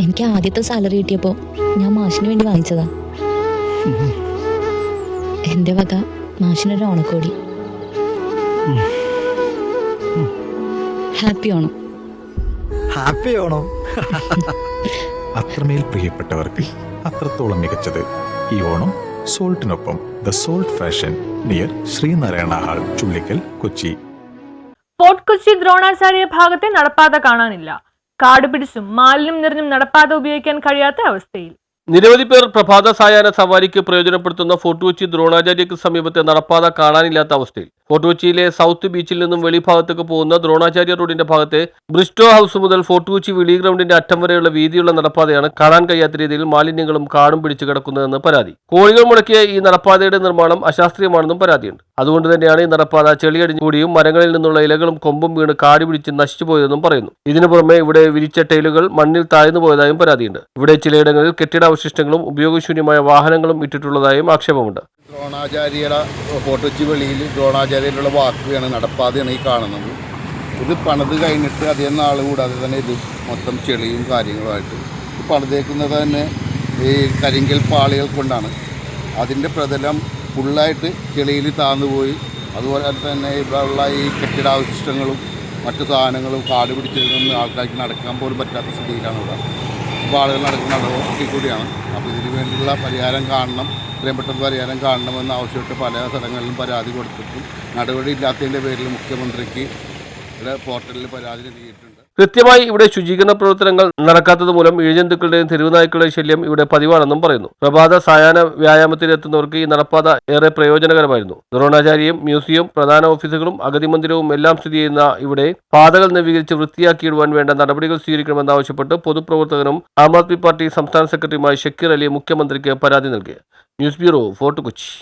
എനിക്ക് ആദ്യത്തെ സാലറി കിട്ടിയപ്പോൾ ഞാൻ മാഷിന് വേണ്ടി വാങ്ങിച്ചതാ. എന്റെ വക മാഷിനൊരു ഓണക്കോടി. ഹാപ്പി ഓണം. ഹാപ്പി ഓണം. അത്രമേൽ പ്രിയപ്പെട്ടവർക്ക് അത്രത്തോളം മികച്ചത് ഈ Onam സോൾട്ടിനൊപ്പം the Salt Fashion near Sreenarayana Hall Chullickal Kochi. Fort Kochi Dronacharya ഭാഗത്തെ നടപ്പാത കാണാനില്ല. കാട് പിടിച്ചും മാലിന്യം നിറഞ്ഞും നടപ്പാത ഉപയോഗിക്കാൻ കഴിയാത്ത അവസ്ഥയിൽ. നിരവധി പേർ പ്രഭാത സായാഹ്ന സവാരിക്ക് പ്രയോജനപ്പെടുത്തുന്ന ഫോർട്ട് കൊച്ചി ദ്രോണാചാര്യക്ക് സമീപത്തെ നടപ്പാത കാണാനില്ലാത്ത അവസ്ഥയിൽ. ഫോർട്ട് കൊച്ചിയിലെ സൗത്ത് ബീച്ചിൽ നിന്നും വെളിഭാഗത്തേക്ക് പോകുന്ന ദ്രോണാചാര്യ റോഡിന്റെ ഭാഗത്തെ ബ്രിസ്റ്റോ ഹൗസ് മുതൽ ഫോർട്ട് കൊച്ചി വെളി ഗ്രൗണ്ടിന്റെ അറ്റം വരെയുള്ള വീതിയുള്ള നടപ്പാതയാണ് കാണാൻ കഴിയാത്ത രീതിയിൽ മാലിന്യങ്ങളും കാടും പിടിച്ചു കിടക്കുന്നതെന്ന് പരാതി. കോഴികൾ മുടക്കിയ ഈ നടപ്പാതയുടെ നിർമ്മാണം അശാസ്ത്രീയമാണെന്നും പരാതിയുണ്ട്. അതുകൊണ്ട് തന്നെയാണ് ഈ നടപ്പാത ചെളിയടിഞ്ഞു കൂടിയും മരങ്ങളിൽ നിന്നുള്ള ഇലകളും കൊമ്പും വീണ് കാടി പിടിച്ച് നശിച്ചു പോയതെന്നും പറയുന്നു. ഇതിനു പുറമെ ഇവിടെ വിരിച്ച ടൈലുകൾ മണ്ണിൽ താഴ്ന്നു പോയതായും പരാതിയുണ്ട്. ഇവിടെ ചിലയിടങ്ങളിൽ കെട്ടിടാവശിഷ്ടങ്ങളും ഉപയോഗശൂന്യമായ വാഹനങ്ങളും ഇട്ടിട്ടുള്ളതായും ആക്ഷേപമുണ്ട്. ദ്രോണാചാര്യയുടെ ഫോട്ടോച്ചി വെളിയിൽ ദ്രോണാചാര്യയിലുള്ള വാക്കുകയാണ് നടപ്പാതെയാണ് ഈ കാണുന്നത്. ഇത് പണിത് കഴിഞ്ഞിട്ട് അധികം നാൾ കൂടാതെ തന്നെ ഇത് മൊത്തം ചെളിയും കാര്യങ്ങളുമായിട്ട് പണിതേക്കുന്നത് തന്നെ ഈ കരിങ്കൽ പാളികൾ കൊണ്ടാണ്. അതിന്റെ പ്രതലം ഫുള്ളായിട്ട് ചെളിയിൽ താന്നുപോയി അതുപോലെ തന്നെ ഇവിടെയുള്ള ഈ കെട്ടിടാവശിഷ്ടങ്ങളും മറ്റു സാധനങ്ങളും കാട് പിടിച്ചിരുന്ന ആൾക്കാർക്ക് നടക്കാൻ പോലും പറ്റാത്ത സ്ഥിതിയിലാണ് ഇവിടെ. ഇപ്പോൾ ആളുകൾ നടക്കുന്ന അടവൊക്കെ കൂടിയാണ്. അപ്പോൾ ഇതിന് വേണ്ടിയുള്ള പരിഹാരം കാണണം. എത്രയും പെട്ടെന്ന് പരിഹാരം കാണണമെന്ന് ആവശ്യപ്പെട്ട് പല സ്ഥലങ്ങളിലും പരാതി കൊടുത്തിട്ടും. നടപടി ഇല്ലാത്തതിന്റെ പേരിൽ മുഖ്യമന്ത്രിക്ക് പരാതി നൽകിയിട്ടുണ്ട്. കൃത്യമായി ഇവിടെ ശുചീകരണ പ്രവർത്തനങ്ങൾ നടക്കാത്തത് മൂലം ഇഴജന്തുക്കളുടെയും തെരുവുനായ്ക്കളുടെയും ശല്യം ഇവിടെ പതിവാണെന്നും പറയുന്നു. പ്രഭാത സായാഹ്ന വ്യായാമത്തിനെത്തുന്നവർക്ക് ഈ നടപ്പാത ഏറെ പ്രയോജനകരമായിരുന്നു. ദ്രോണാചാര്യം മ്യൂസിയം പ്രധാന ഓഫീസുകളും അഗതി മന്ദിരവും എല്ലാം സ്ഥിതി ചെയ്യുന്ന ഇവിടെ പാതകൾ നവീകരിച്ച് വൃത്തിയാക്കിയിടുവാൻ വേണ്ട നടപടികൾ സ്വീകരിക്കണമെന്നാവശ്യപ്പെട്ട് പൊതുപ്രവർത്തകനും ആം ആദ്മി പാർട്ടി സംസ്ഥാന സെക്രട്ടറിയുമായ ഷക്കീർ അലി മുഖ്യമന്ത്രിക്ക് പരാതി നൽകി. News bureau Fort Kochi.